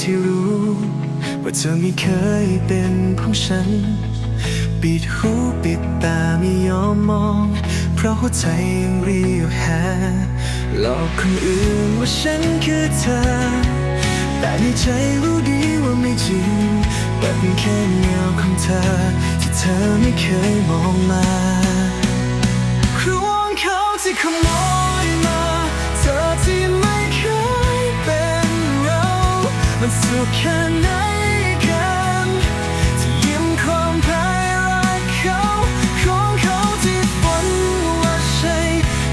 ที่รู้ ว่าเธอไม่เคยเป็นของฉัน ปิดหูปิดตาไม่ยอมมอง เพราะหัวใจยังเรียวแหหลอกคนอื่นว่าฉันคือเธอ แต่ในใจรู้ดีว่าไม่จริงเป็นแค่เงาของเธอ ที่เธอไม่เคยมองมาครวงเขาที่ขโมย แค่ไหนกันที่ยิ้มความแพ้รักเขาของเขาที่ฝันว่าใช่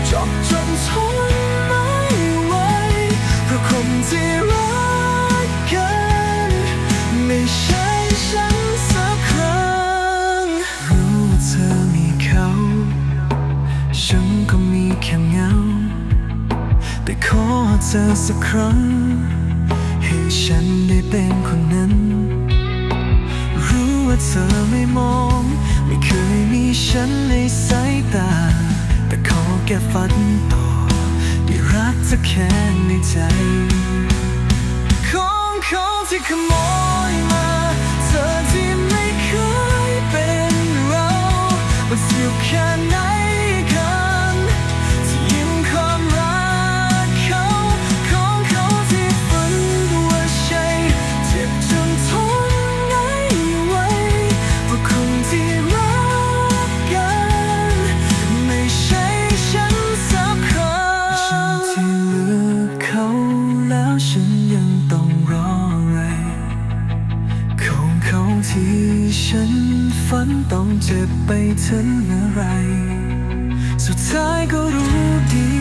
จบจนทนไม่ไหวเพราะคนที่รักกันไม่ใช่ฉันสักครั้ง รู้ว่าเธอมีเขา ฉันก็มีแค่เงา แต่ขอเจอสักครั้ง ให้ฉันได้เป็นคนนั้น รู้ว่าเธอไม่มอง ไม่เคยมีฉันในสายตา แต่ขอแค่ฝันต่อได้รักเธอแค่ในใจ ของเขาที่ขโมย ที่ฉันฝันต้องเจ็บไปถึงเมื่อไร สุดท้ายก็รู้ดี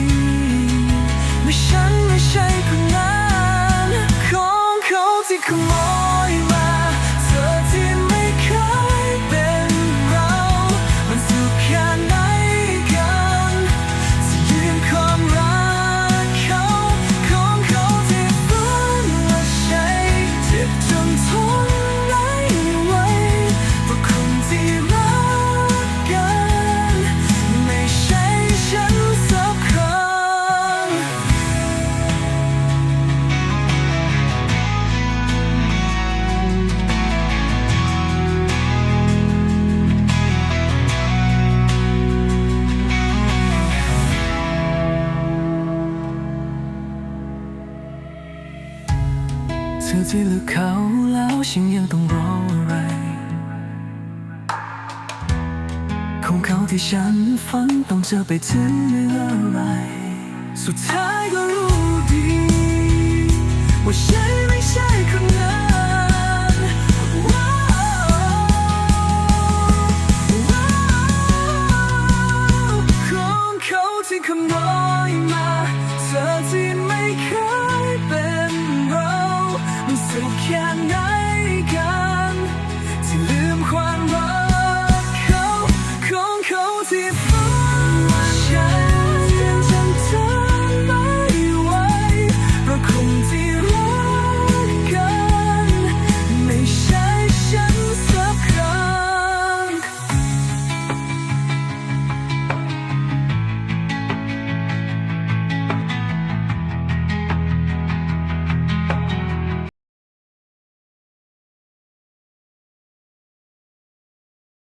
ธอที่เลือกเขาแล้วฉันยังต้องรออะไร ของเขาที่ฉันฝันต้องเจอไปถึงเมื่อไร สุดท้ายก็รู้ดี ว่าฉัน